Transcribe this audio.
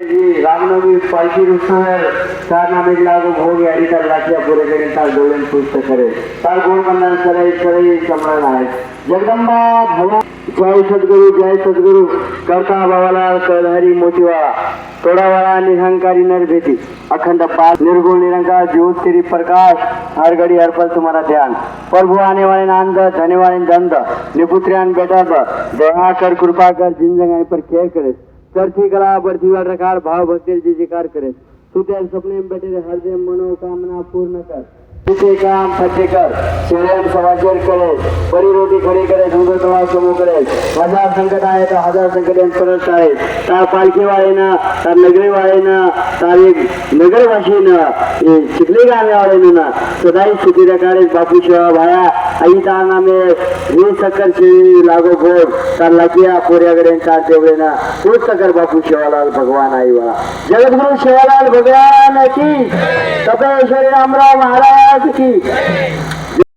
जी रामनवमी উৎসবের তার নামে नामे ভোগ भोग यारी तर पुरे करेन तार डोळ्यान पुष्ट करेल. तार गोड बंधन करे करे समरण आहे. जगदंबा भवा जय सद्गुरु जय सद्गुरु. करता भावाला कळहरी मोतीवाळा तोडावाळा निरहंकारी नरभेटी. अखंड पाठ निर्गुण निरंकार ज्योत तेरी प्रकाश. हरगडी घड़ी तुम्हाला पल ध्यान. प्रभु आने वाले नांद धने वाले दंद निपुत्रियान बेटा दया कर कृपा कर जिन जगह पर केयर करे चरती कला बढ़ती वाल रकार भाव भक्ति जी जिकार करे सुते सपने में बैठे मनोकामना पूर्ण दिन काम सत्य शिवराम शेरम करेल बरी रोटी खड़ी करेल दूध तवा समूह करेल हजार संकट आहे तर हजार संकट परत आहे. त्या पालखी वाळेनं त्या नगरी वाळेनं त्या तार एक नगरवासी ना चिखली गावे वाळेनं ना सदाई स्थिती रकारे बापू शिवा भाया आई तार नामे हे सकर शिवी लागो गोड त्या लाकिया पोऱ्याकडे चार तेवढे ना तोच सकर बापू शिवालाल भगवान आई वाला जगद्गुरु शिवालाल भगवान की तपेश्वरी रामराव महाराज. की